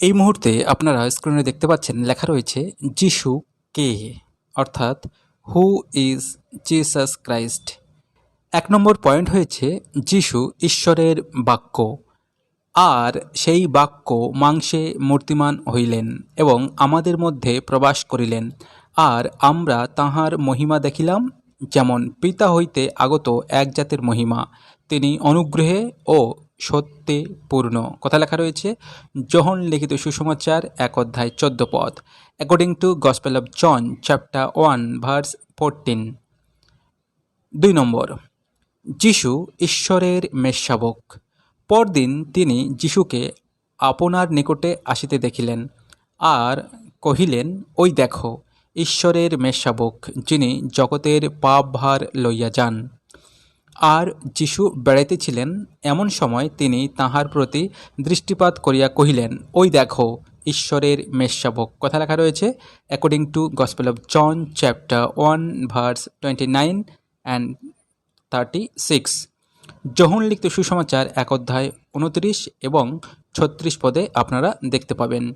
এই মুহূর্তে আপনারা স্ক্রিনে দেখতে পাচ্ছেন লেখা রয়েছে, যিশু কে? অর্থাৎ হু ইজ জিসাস ক্রাইস্ট এক নম্বর পয়েন্ট হয়েছে, যিশু ঈশ্বরের বাক্য। আর সেই বাক্য মাংসে মূর্তিমান হইলেন এবং আমাদের মধ্যে প্রবাস করিলেন। আর আমরা তাহার মহিমা দেখিলাম, যেমন পিতা হইতে আগত এক জাতের মহিমা। তিনি অনুগ্রহে ও সত্যে পূর্ণ কথা লেখা রয়েছে যোহন লিখিত সুসমাচার, এক অধ্যায়, চোদ্দ পদ। According to gospel of John chapter one verse fourteen দুই নম্বর, যিশু ঈশ্বরের মেষশাবক পরদিন তিনি যিশুকে আপনার নিকটে আসিতে দেখিলেন, আর কহিলেন, ওই দেখো, ঈশ্বরের মেষশাবক যিনি জগতের পাপ ভার লইয়া যান। আর যিশু বেড়াইতেছিলেন এমন সময় তিনি তাহার প্রতি দৃষ্টিপাত করিয়া কহিলেন, ওই দেখো, ঈশ্বরের মেষশাবক কথা লেখা রয়েছে according to gospel of John chapter one verse twenty nine and thirty six যখন লিখিত সুসমাচার এক অধ্যায় উনত্রিশ এবং ছত্রিশ পদে আপনারা দেখতে পাবেন।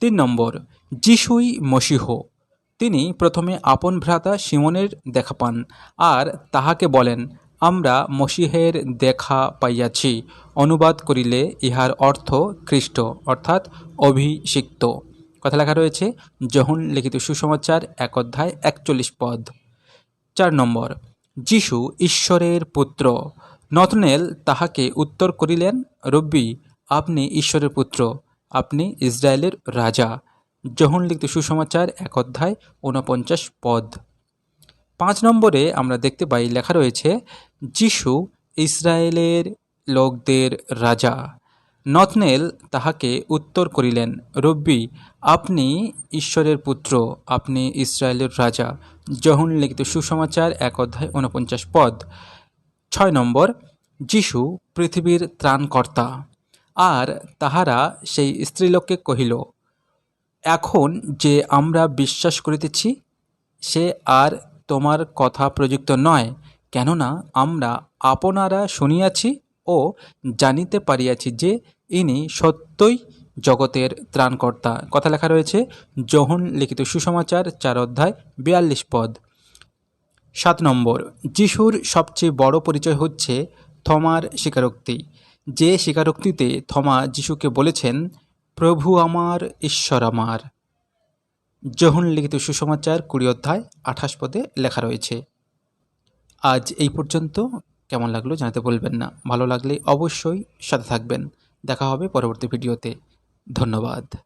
তিন নম্বর, যিশুই মসিহ। তিনি প্রথমে আপন ভ্রাতা সিমনের দেখা পান, আর তাহাকে বলেন আমরা মসিহের দেখা পাইয়াছি, অনুবাদ করিলে ইহার অর্থ খ্রিস্ট অর্থাৎ অভিষিক্ত। কথা লেখা রয়েছে যখন লিখিত সুসমাচার এক অধ্যায় একচল্লিশ পদ। চার নম্বর, যিশু ঈশ্বরের পুত্র। নতনেল তাহাকে উত্তর করিলেন, রব্বি, আপনি ঈশ্বরের পুত্র, আপনি ইসরায়েলের রাজা। যখন লিখিত সুসমাচার এক অধ্যায় ঊনপঞ্চাশ পদ। পাঁচ নম্বরে আমরা দেখতে পাই, লেখা রয়েছে, যিশু ইসরায়েলের লোকদের রাজা। নথনেল তাহাকে উত্তর করিলেন, রব্বি, আপনি ঈশ্বরের পুত্র, আপনি ইসরায়েলের রাজা। যখন লিখিত সুসমাচার এক অধ্যায় ঊনপঞ্চাশ পদ। ছয় নম্বর, যিশু পৃথিবীর ত্রাণকর্তা। আর তাহারা সেই স্ত্রীলোককে কহিল, এখন যে আমরা বিশ্বাস করিতেছি, সে আর তোমার কথা প্রযুক্ত নয়, কেননা আমরা আপনারা শুনিয়াছি ও জানিতে পারিয়াছি যে ইনি সত্যই জগতের ত্রাণকর্তা। কথা লেখা রয়েছে যোহন লিখিত সুসমাচার, চার অধ্যায়, বিয়াল্লিশ পদ। সাত নম্বর, যিশুর সবচেয়ে বড় পরিচয় হচ্ছে থমার স্বীকারোক্তি। যে স্বীকারোক্তিতে থমা যিশুকে বলেছেন, প্রভু আমার, ঈশ্বর আমার। যোহন লিখিত সুসমাচার কুড়ি অধ্যায়, আঠাশ পদে লেখা রয়েছে। আজ এই পর্যন্ত। কেমন লাগল জানাতে বলবেন না। ভালো লাগলে অবশ্যই সাথে থাকবেন। দেখা হবে পরবর্তী ভিডিওতে। ধন্যবাদ।